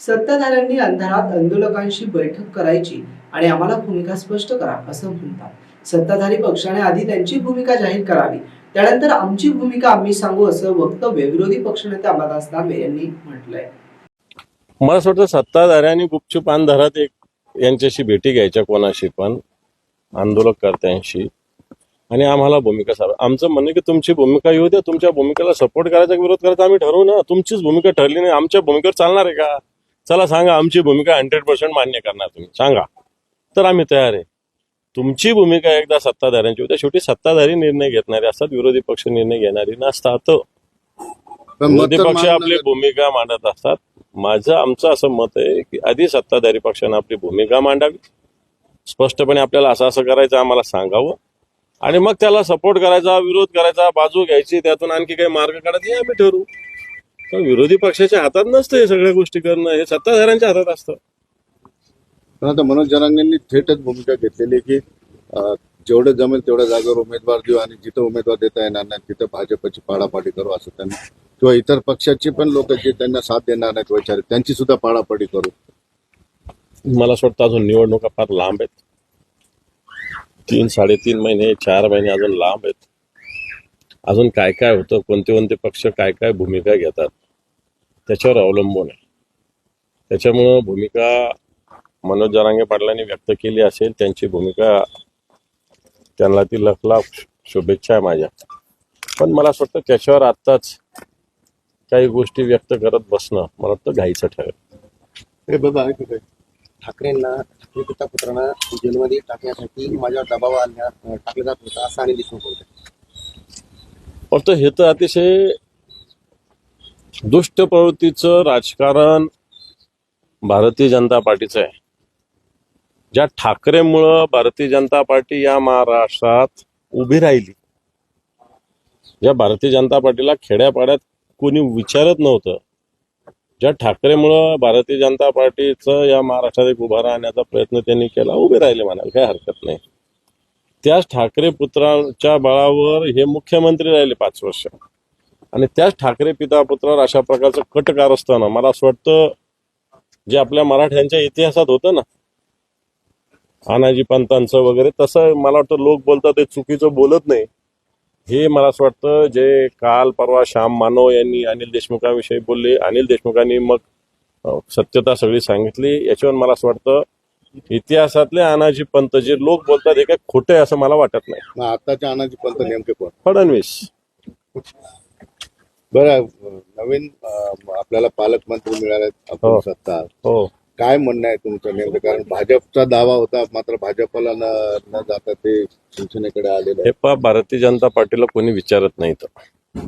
सत्ताधाऱ्यांनी अंधारात आंदोलकांशी बैठक करायची आणि आम्हाला भूमिका स्पष्ट करा असं म्हणतात. सत्ताधारी पक्षाने आधी त्यांची भूमिका जाहीर करावी त्यानंतर आमची भूमिका आम्ही सांगू असं वक्तव्य विरोधी पक्षनेते अंबादास दानवे यांनी म्हटलंय. मला असं वाटतं सत्ताधाऱ्यांनी गुपचूप अंधारात एक यांच्याशी भेटी घ्यायच्या कोणाशी पण आंदोलकर्त्यांशी आणि आम्हाला भूमिका सार आमचं म्हणणं की तुमची भूमिका येऊ द्या तुमच्या भूमिकेला सपोर्ट करायचा विरोध करायचा आम्ही ठरवू ना. तुमचीच भूमिका ठरली नाही आमच्या भूमिकेवर चालणार आहे का? चला सांगा आमची भूमिका हंड्रेड पर्सेंट मान्य करणार तुम्ही. सांगा. तर आम्ही तयार आहे. तुमची भूमिका एकदा सत्ताधाऱ्यांची होत्या शेवटी सत्ताधारी निर्णय घेतणारे असतात विरोधी पक्ष निर्णय घेणारी नसतात. विरोधी पक्ष आपली भूमिका मांडत असतात. माझं आमचं असं मत आहे की आधी सत्ताधारी पक्षानं आपली भूमिका मांडावी. स्पष्टपणे आपल्याला असं असं करायचं आम्हाला सांगावं. आणि मग त्याला सपोर्ट करायचा विरोध करायचा बाजू घ्यायची त्यातून आणखी काही मार्ग काढायचे आम्ही ठरवू. पण विरोधी पक्षाच्या हातात नसतं हे सगळ्या गोष्टी करणं हे सत्ताधाऱ्यांच्या हातात असतं. पण आता मनोज जरांगेंनी थेटच भूमिका घेतलेली की जेवढं जमेल तेवढ्या जागेवर उमेदवार देऊ आणि जिथं उमेदवार देता येणार नाही तिथं भाजपची पाडापाडी करू असं त्यांनी. किंवा इतर पक्षाची पण लोक जे त्यांना साथ देणार नाहीत वैचारिक त्यांची सुद्धा पाडापाडी करू. मला असं वाटतं अजून निवडणुका फार लांब आहेत. तीन साडेतीन महिने चार महिने अजून लांब आहेत. अजून काय काय होतं कोणते कोणते पक्ष काय काय भूमिका घेतात त्याच्यावर अवलंबून आहे. त्याच्यामुळं भूमिका मनोज जरांगे पाटलांनी व्यक्त केली असेल त्यांची भूमिका त्यांना ती लखलाख शुभेच्छा आहे माझ्या. पण मला असं वाटतं त्याच्यावर आत्ताच काही गोष्टी व्यक्त करत बसणं मला वाटतं घाईचं ठरेल. हे ठाकरेंना ठाकरे पिता पुत्रांना जेलमध्ये टाकण्यासाठी माझ्यावर दबाव आणण्या टाकला जात होता असं अनिल देशमुख होते फक्त हे तर अतिशय दुष्ट प्रवृत्तीचं राजकारण भारतीय जनता पार्टीचं आहे. ज्या ठाकरेमुळं भारतीय जनता पार्टी या महाराष्ट्रात उभी राहिली ज्या भारतीय जनता पार्टीला खेड्यापाड्यात कोणी विचारत नव्हतं ज्या ठाकरेमुळं भारतीय जनता पार्टीचं या महाराष्ट्रात एक उभा राहण्याचा प्रयत्न त्यांनी केला उभे राहिले म्हणाल काही हरकत नाही. त्याच ठाकरे पुत्रांच्या बळावर हे मुख्यमंत्री राहिले पाच वर्ष. आणि त्याच ठाकरे पिता पुत्रावर अशा प्रकारचं कटकार असताना मला असं वाटतं जे आपल्या मराठ्यांच्या इतिहासात होतं ना आनाजी पंतांचं वगैरे तसं मला वाटतं लोक बोलतात ते चुकीचं बोलत नाही. हे मला असं वाटतं जे काल परवा श्याम मानव यांनी अनिल देशमुखाविषयी बोलले अनिल देशमुखांनी मग सत्यता सगळी सांगितली. याच्यावर मला असं वाटतं इतिहासातले अनाजी पंत जे लोक बोलतात हे काय खोटे असं मला वाटत नाही. मग आताच्या अनाजी पंत नेमके कोण? फडणवीस. बरं नवीन अं, आपल्याला पालकमंत्री मिळाले हो. सत्ता हो. काय म्हणणं आहे तुमचं नेमकं? कारण भाजपचा दावा होता मात्र भाजपला न न जाता ते शिवसेनेकडे आलेलं हे पहा भारतीय जनता पार्टीला कोणी विचारत नाही तर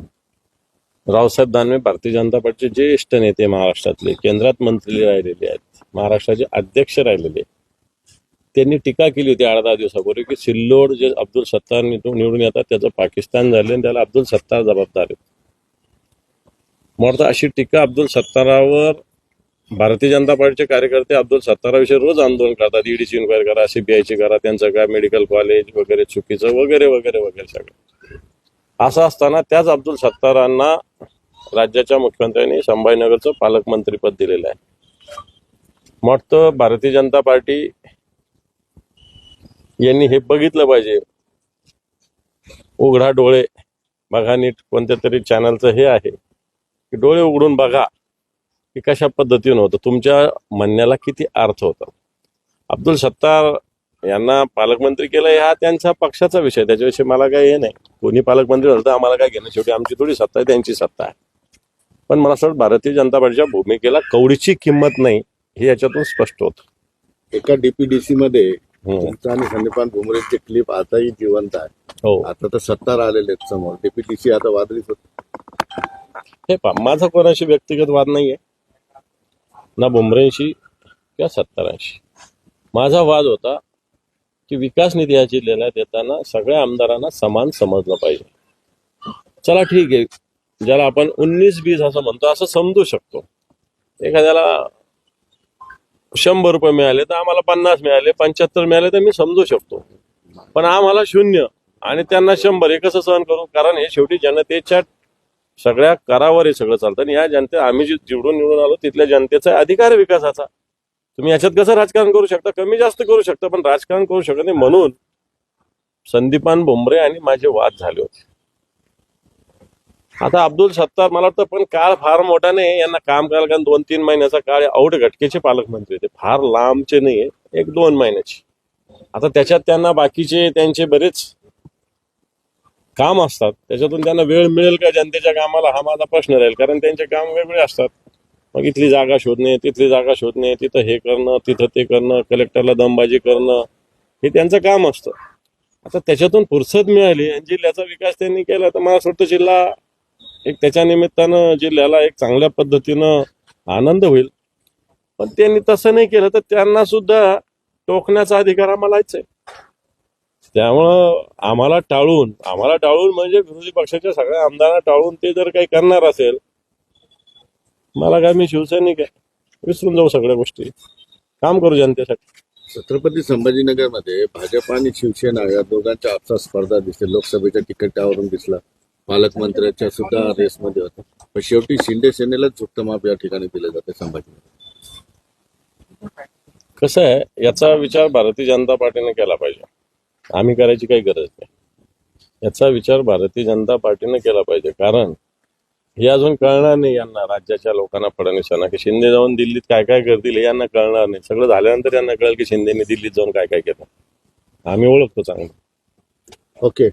रावसाहेब दानवे भारतीय जनता पार्टीचे ज्येष्ठ नेते महाराष्ट्रातले केंद्रात मंत्री राहिलेले आहेत महाराष्ट्राचे अध्यक्ष राहिलेले आहेत. त्यांनी टीका केली होती आठ दहा दिवसापूर्वी की सिल्लोड जे अब्दुल सत्तार निवडून निवडून येतात त्याचं पाकिस्तान झाले आणि त्याला अब्दुल सत्तार जबाबदार आहेत. मला अशी टीका अब्दुल सत्तारावर भारतीय जनता पार्टीचे कार्यकर्ते अब्दुल सत्ताराविषयी रोज आंदोलन करतात. ईडीची इन्क्वायरी करा सीबीआयची करा त्यांचं काय मेडिकल कॉलेज वगैरे चुकीचं वगैरे वगैरे वगैरे सगळं. असं असताना त्याच अब्दुल सत्तारांना राज्याच्या मुख्यमंत्र्यांनी संभाजीनगरचं पालकमंत्रीपद दिलेलं आहे. मग भारतीय जनता पार्टी यांनी हे बघितलं पाहिजे. उघडा डोळे बघा नीट कोणत्या तरी चॅनलचं हे आहे. की डोळे उघडून बघा की कशा पद्धतीनं होतं. तुमच्या म्हणण्याला किती अर्थ होता. अब्दुल सत्तार यांना पालकमंत्री केलं हा त्यांच्या पक्षाचा विषय. त्याच्याविषयी मला काही हे नाही. कोणी पालकमंत्री झालं तर आम्हाला काय घेणं. शेवटी आमची थोडी सत्ता आहे त्यांची सत्ता आहे. पण मला असं वाटतं भारतीय जनता पार्टीच्या भूमिकेला कवडीची किंमत नाही हे याच्यातून स्पष्ट होतं. एका डीपीडीसी मध्ये आणि संदीपान भुमरेचे क्लिप आताही जिवंत आहे. हो. आता तर सत्तार आलेले आहेत समोर. डीपीडीसी आता वादळीच होत हे पहा माझा कोणाशी व्यक्तिगत वाद नाहीये. ना बुमरेंशी किंवा सत्तारांशी. माझा वाद होता की विकास निधी या जिल्ह्याला देताना सगळ्या आमदारांना समान समजलं पाहिजे. चला ठीक आहे ज्याला आपण उन्नीस बीस असं म्हणतो असं समजू शकतो. एखाद्याला शंभर रुपये मिळाले तर आम्हाला पन्नास मिळाले पंच्याहत्तर मिळाले तर मी समजू शकतो. पण आम्हाला शून्य आणि त्यांना शंभर हे कसं सहन करू? कारण हे शेवटी जनतेच्या सगळ्या करावर हे सगळं चालतं. आणि या जनते आम्ही जे निवडून निवडून आलो तिथल्या जनतेचा अधिकार आहे विकासाचा. तुम्ही याच्यात कसं राजकारण करू शकता? कमी जास्त करू शकता पण राजकारण करू शकत नाही. म्हणून संदीपान बोंबरे आणि माझे वाद झाले होते. आता अब्दुल सत्तार मला वाटतं पण काळ फार मोठा नाही यांना काम करायला कारण दोन तीन महिन्याचा काळ औट घटकेचे पालकमंत्री होते. फार लांबचे नाही एक दोन महिन्याची. आता त्याच्यात त्यांना बाकीचे त्यांचे बरेच काम असतात. त्याच्यातून त्यांना वेळ मिळेल का? जनतेच्या कामाला हा माझा प्रश्न राहील. कारण त्यांचे काम वेगळे असतात. मग इथली जागा शोधणे तिथली जागा शोधणे तिथं हे करणं तिथं ते करणं कलेक्टरला दमबाजी करणं हे त्यांचं काम असतं. आता त्याच्यातून फुरसत मिळाली आणि जिल्ह्याचा विकास त्यांनी केला तर मला वाटतं जिल्हा एक त्याच्या निमित्तानं जिल्ह्याला एक चांगल्या पद्धतीनं आनंद होईल. पण त्यांनी तसं नाही केलं तर त्यांना सुद्धा टोकण्याचा अधिकार आम्हालाच आहे. त्यामुळं आम्हाला टाळून आम्हाला टाळून म्हणजे विरोधी पक्षाच्या सगळ्या आमदारांना टाळून ते जर काही करणार असेल मला काय मी शिवसैनिक आहे. विसरून जाऊ सगळ्या गोष्टी. काम करू जनतेसाठी. छत्रपती संभाजीनगरमध्ये भाजप आणि शिवसेना या दोघांच्या आपसा स्पर्धा दिसते. लोकसभेच्या तिकिटावरून दिसला. पालकमंत्र्याच्या सुद्धा रेसमध्ये होता. पण शेवटी शिंदे सेनेलाच झुकतं माप या ठिकाणी दिलं जाते संभाजीनगर कसं आहे याचा विचार भारतीय जनता पार्टीने केला पाहिजे. आम्ही करायची काही गरज नाही. याचा विचार भारतीय जनता पार्टीनं केला पाहिजे. कारण हे अजून कळणार नाही यांना राज्याच्या लोकांना फडणवीसांना की शिंदे जाऊन दिल्लीत काय काय करतील हे यांना कळणार नाही. सगळं झाल्यानंतर यांना कळेल की शिंदेने दिल्लीत जाऊन काय काय केलं. आम्ही ओळखतो चांगलं. ओके.